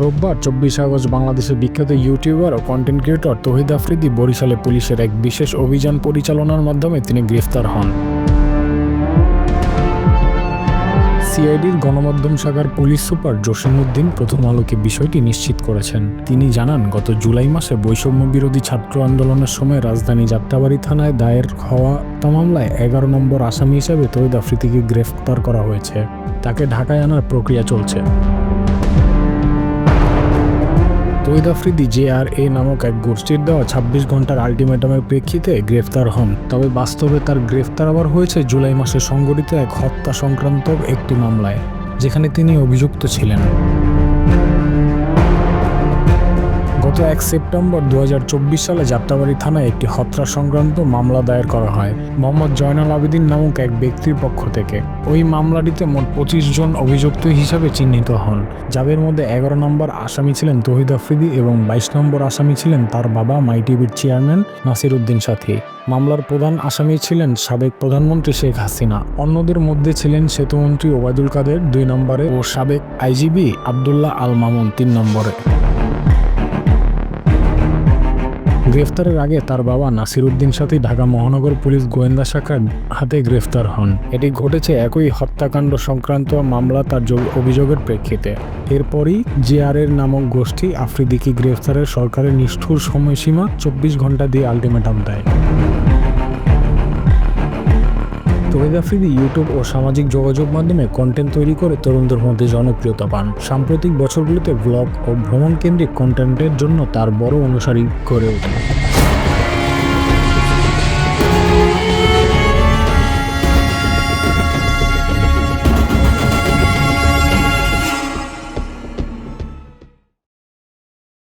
রোববার চব্বিশে আগস্ট বাংলাদেশের বিখ্যাত ইউটিউবার ও কন্টেন্ট ক্রিয়েটর তহিদ আফ্রিদি বরিশালে পুলিশের এক বিশেষ অভিযান পরিচালনার মাধ্যমে তিনি গ্রেফতার হন। সিআইডির গণমাধ্যম শাখার পুলিশ সুপার জসিমউদ্দিন প্রথম আলোকে বিষয়টি নিশ্চিত করেছেন। তিনি জানান, গত জুলাই মাসে বৈষম্য বিরোধী ছাত্র আন্দোলনের সময় রাজধানী যাত্রাবাড়ি থানায় দায়ের হওয়া হত্যা মামলায় এগারো নম্বর আসামি হিসেবে তৈদ আফ্রিদিকে গ্রেফতার করা হয়েছে। তাকে ঢাকায় আনার প্রক্রিয়া চলছে। তৈদ আফ্রিদি জে আর এ নামক এক গোষ্ঠীর দেওয়া ছাব্বিশ ঘণ্টার আলটিমেটামের প্রেক্ষিতে গ্রেফতার হন। তবে বাস্তবে তার গ্রেফতার আবার হয়েছে জুলাই মাসে সংগঠিত এক হত্যা সংক্রান্ত একটি মামলায়, যেখানে তিনি অভিযুক্ত ছিলেন। গত এক সেপ্টেম্বর দু হাজার চব্বিশ সালে যাত্রাবাড়ি থানায় একটি হত্যা সংক্রান্ত মামলা দায়ের করা হয়, মোহাম্মদ জয়নাল আবেদিন নামক এক ব্যক্তির পক্ষ থেকে। ওই মামলাটিতে মোট পঁচিশ জন অভিযুক্ত হিসাবে চিহ্নিত হন। যাদের মধ্যে এগারো নম্বর আসামি ছিলেন তহিদ আফ্রিদি এবং বাইশ নম্বর আসামি ছিলেন তার বাবা মাই টিভির চেয়ারম্যান নাসির উদ্দিন সাথী। মামলার প্রধান আসামি ছিলেন সাবেক প্রধানমন্ত্রী শেখ হাসিনা। অন্যদের মধ্যে ছিলেন সেতুমন্ত্রী ওবায়দুল কাদের দুই নম্বরে ও সাবেক আইজিবি আবদুল্লাহ আল মামুন তিন নম্বরে। গ্রেফতারের আগে তার বাবা নাসির উদ্দিন সাথী, ঢাকা মহানগর পুলিশ গোয়েন্দা শাখার হাতে গ্রেফতার হন। এটি ঘটেছে একই হত্যাকাণ্ড সংক্রান্ত মামলা তার যোগ- অভিযোগের প্রেক্ষিতে। এরপরই জেআরএর নামক গোষ্ঠী আফ্রিদিকে গ্রেফতারের সরকারের নিষ্ঠুর সময়সীমা চব্বিশ ঘণ্টা দিয়ে আলটিমেটাম দেয়। তহিদ আফ্রিদি ইউটিউব ও সামাজিক যোগাযোগ মাধ্যমে কন্টেন্ট তৈরি করে তরুণদের মধ্যে জনপ্রিয়তা পান। সাম্প্রতিক বছরগুলিতে ব্লগ ও ভ্রমণ কেন্দ্রিক কন্টেন্টের জন্য তার বড় অনুসারী গড়ে ওঠে।